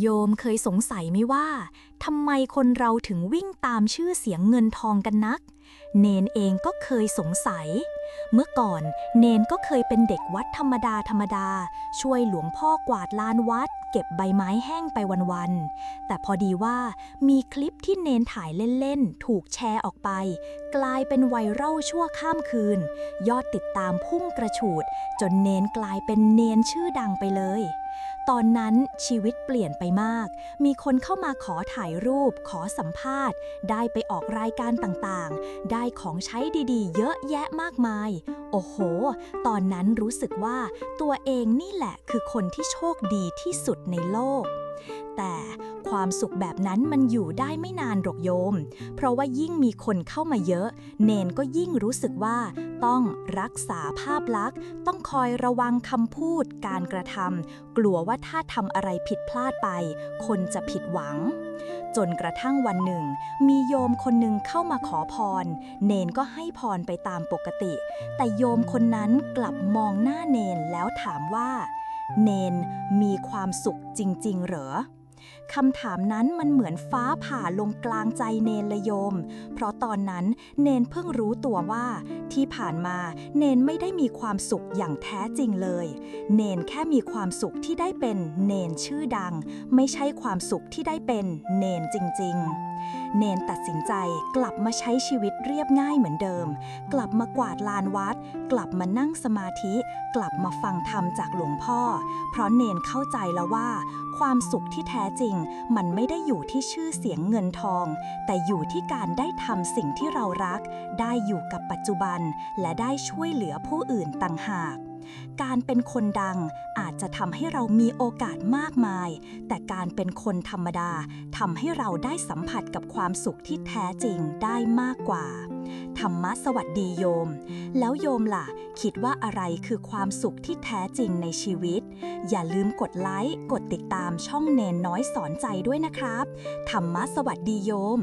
โยมเคยสงสัยไหมว่าทำไมคนเราถึงวิ่งตามชื่อเสียงเงินทองกันนัก เนนเองก็เคยสงสัย เมื่อก่อนเนนก็เคยเป็นเด็กวัดธรรมดาธรรมดา ช่วยหลวงพ่อกวาดลานวัด เก็บใบไม้แห้งไปวันๆ แต่พอดีว่ามีคลิปที่เนนถ่ายเล่นๆ ถูกแชร์ออกไป กลายเป็นไวรัลชั่วข้ามคืน ยอดติดตามพุ่งกระฉูด จนเนนกลายเป็นเนนชื่อดังไปเลย ตอนนั้นชีวิตเปลี่ยนไปมาก มีคนเข้ามาขอถ่ายรูป ขอสัมภาษณ์ ได้ไปออกรายการต่างๆ ได้ของใช้ดีๆ เยอะแยะมากมาย โอ้โห ตอนนั้นรู้สึกว่าตัวเองนี่แหละคือคนที่โชคดีที่สุดในโลกแต่ความสุขแบบนั้นมันอยู่ได้ไม่นานหรอกโยม เพราะว่ายิ่งมีคนเข้ามาเยอะ เนนก็ยิ่งรู้สึกว่า ต้องรักษาภาพลักษณ์ ต้องคอยระวังคำพูด การกระทำกลัวว่าถ้าทำอะไรผิดพลาดไป คนจะผิดหวัง จนกระทั่งวันหนึ่ง มีโยมคนหนึ่งเข้ามาขอพร เนนก็ให้พรไปตามปกติ แต่โยมคนนั้นกลับมองหน้าเนนแล้วถามว่า เนนมีความสุขจริง ๆ เหรอคำถามนั้นมันเหมือนฟ้าผ่าลงกลางใจเนนลยโยม เพราะตอนนั้นเนนเพิ่งรู้ตัวว่า ที่ผ่านมาเนนไม่ได้มีความสุขอย่างแท้จริงเลย เนนแค่มีความสุขที่ได้เป็นเนนชื่อดัง ไม่ใช่ความสุขที่ได้เป็นเนนจริง ๆ เนนตัดสินใจกลับมาใช้ชีวิตเรียบง่ายเหมือนเดิม กลับมากวาดลานวัด กลับมานั่งสมาธิ กลับมาฟังธรรมจากหลวงพ่อ เพราะเนนเข้าใจแล้วว่า ความสุขที่แท้จริง มันไม่ได้อยู่ที่ชื่อเสียงเงินทอง แต่อยู่ที่การได้ทำสิ่งที่เรารัก ได้อยู่กับปัจจุบัน และได้ช่วยเหลือผู้อื่นต่างหาก การเป็นคนดังอาจจะทำให้เรามีโอกาสมากมาย แต่การเป็นคนธรรมดาทำให้เราได้สัมผัสกับความสุขที่แท้จริงได้มากกว่า ธรรมะสวัสดีโยม แล้วโยมล่ะ คิดว่าอะไรคือความสุขที่แท้จริงในชีวิต อย่าลืมกดไลค์ กดติดตามช่องเนนน้อยสอนใจด้วยนะครับ ธรรมะสวัสดีโยม